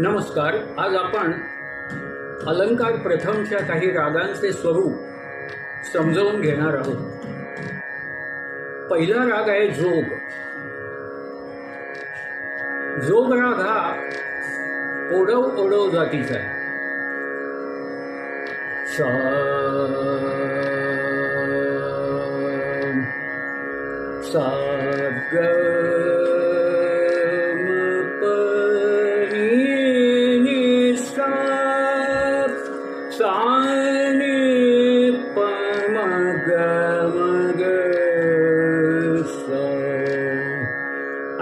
नमस्कार आज आपण अलंकार प्रथमच्या काही रागांचे स्वरूप समजावून घेणार आहोत. पहिला राग आहे जोग. जोग राग हा ओढव ओढव जातीचा आहे. सा सा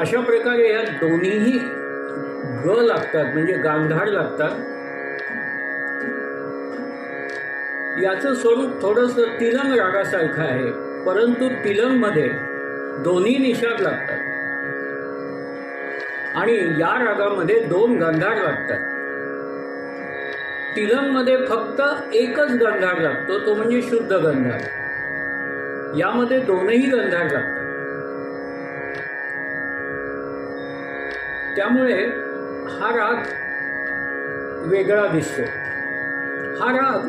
अशा प्रकारे या दोन्हीही ग लागतात म्हणजे गांधार लागतात. याचं स्वरूप थोडस तिलंग रागासारखं आहे परंतु तिलंगमध्ये दोन्ही निषाद लागतात. आणि या रागामध्ये दोन गंधार लागतात. तिलंगमध्ये फक्त एकच गंधार लागतो तो म्हणजे शुद्ध गंधार यामध्ये दोनही गंधार लागतात. त्यामुळे हा राग वेगळा दिसतो. हा राग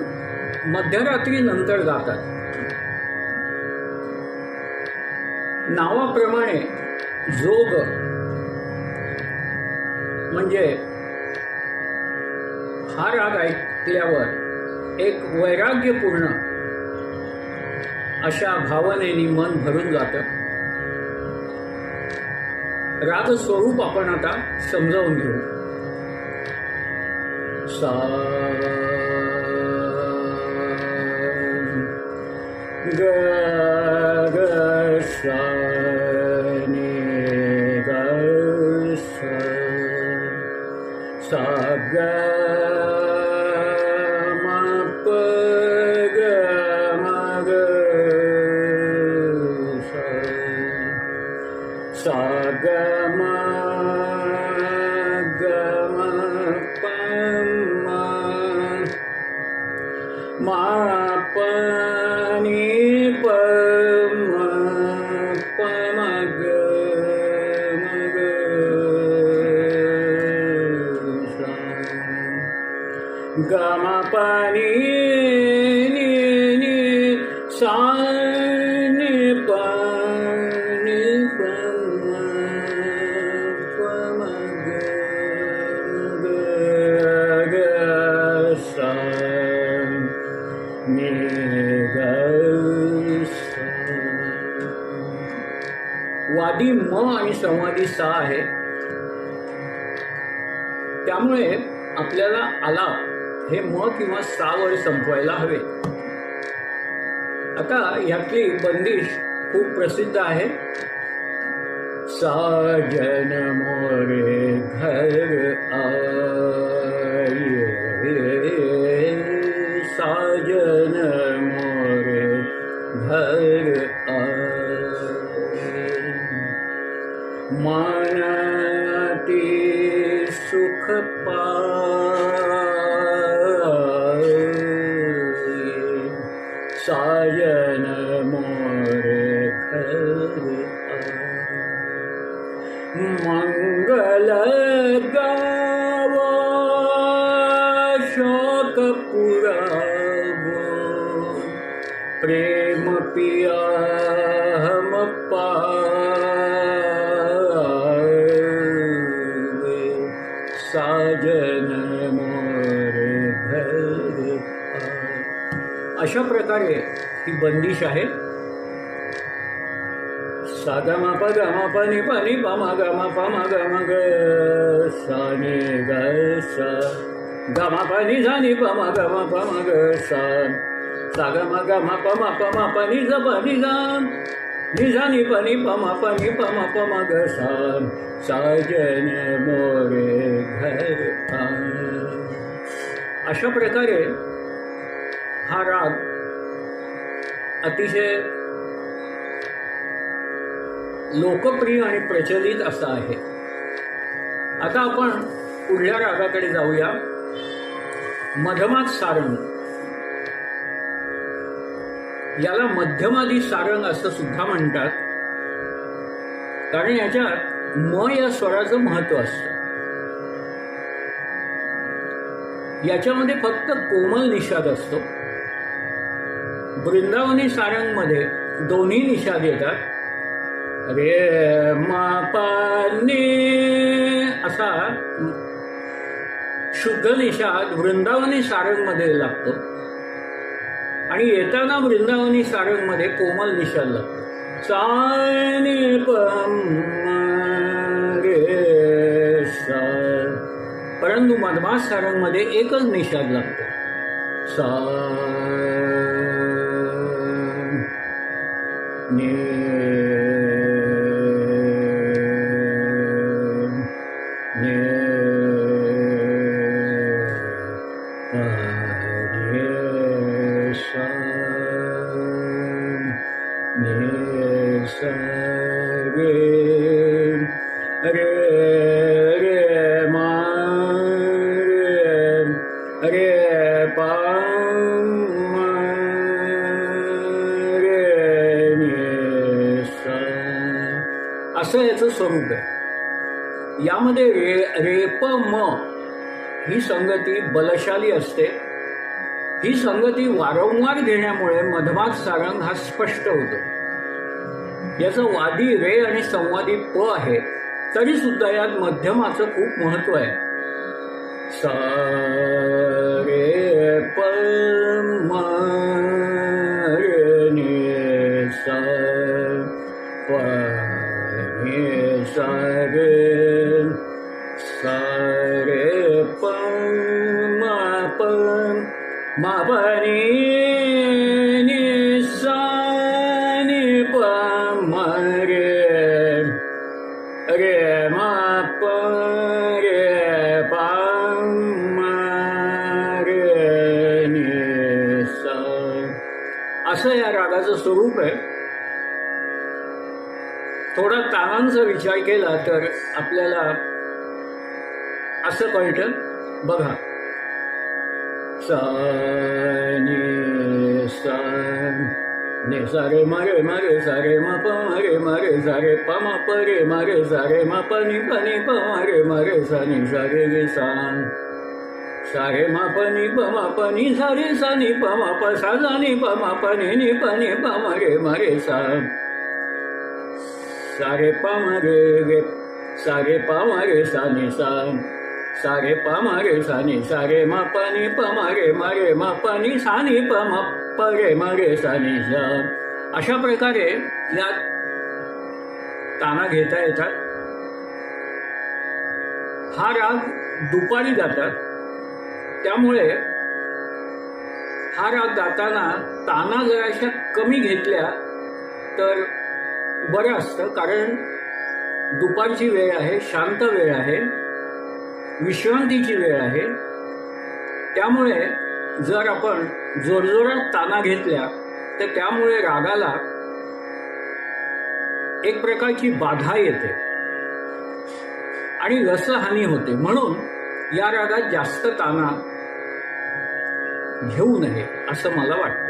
मध्यरात्री नंतर गातात. नावाप्रमाणे जोग म्हणजे हा राग ऐकल्यावर एक वैराग्यपूर्ण अशा भावनेने मन भरून जातं. राग स्वरूप आपण आता समजावून घेऊ. सा ग ग सा सा ग म ग म प म मा प संवादी सा आहे. त्यामुळे आपल्याला आलाप हे म किंवा सावर संपवायला हवे. आता यातली बंदिश खूप प्रसिद्ध आहे. साजन मोरे घर पाये सायन मोरे मंगल गावो शोक पुरावो प्रेम पिया हम पा अशा प्रकारे ही बंदिश आहे. साधा मापा म प ग मा नि प नि ग मापा प ग म ग सा नि ग सा. ग नि झा नि प म ग म प म ग सा. सा ग म ग म नि ज प नि सा नि सा नि प नि प मा नि ग सा. साजन मोरे घर अशा प्रकारे हा राग अतिशय लोकप्रिय आणि प्रचलित असा आहे. आता आपण पुढल्या रागाकडे जाऊया. मधमात सारंग. याला मध्यमादी सारंग असं सुद्धा म्हणतात. कारण याच्यात म या स्वराचं महत्त्व असतं. याच्यामध्ये फक्त कोमल निषाद असतो. वृंदावनी सारंगमध्ये दोन्ही निषाद येतात रे मा असा शुद्ध निषाद वृंदावनी सारंगमध्ये लागतो. आणि येताना वृंदावनी सारंगमध्ये कोमल निषाद लागतो. साने पम रे सा. परंतु मधमास सारंगमध्ये एकच निषाद लागतो. सा रे रे मा रे रे पा रे असं याचं स्वरूप आहे. यामध्ये रे रेप म ही संगती बलशाली असते. ही संगती वारंवार घेण्यामुळे मधमाग सारंग हा स्पष्ट होतो. याचं वादी रे आणि संवादी प आहे. तरी सुद्धा यात मध्यमाचं खूप महत्त्व आहे. सा रे प म रे सा प ने रे सा रे प म प असं या रागाचं स्वरूप आहे. थोडा तानांचा विचार केला तर आपल्याला असं कळतं बघा. सा नि ने सारे मारे मारे सारे मा प मारे मारे सारे पम परे प रे मारे सारे मा प नि प नि प मारे मारे सा नि सारे गे सा सारे माप नि प माप नि सारे सा नि प मा प सा सा नि प माप नि नि प नि प मारे मारे सा. सारे प रे रे सारे प मारे सा. नि सा सारे प मारे सा नि सारे मा नि प मारे मारे मा प नि सा नि प म प रे मारे सा नि सा. अशा प्रकारे या ताना घेता येतात. हा राग दुपारी जातात. त्यामुळे हा राग गाताना ताना जराशा कमी घेतल्या तर बरं असतं कारण दुपारची वेळ आहे शांत वेळ आहे विश्रांतीची वेळ आहे. त्यामुळे जर आपण जोरजोरात ताना घेतल्या तर त्यामुळे रागाला एक प्रकारची बाधा येते आणि रसहानी होते. म्हणून या रागात जास्त ताना घेऊ नये असं मला वाटतं.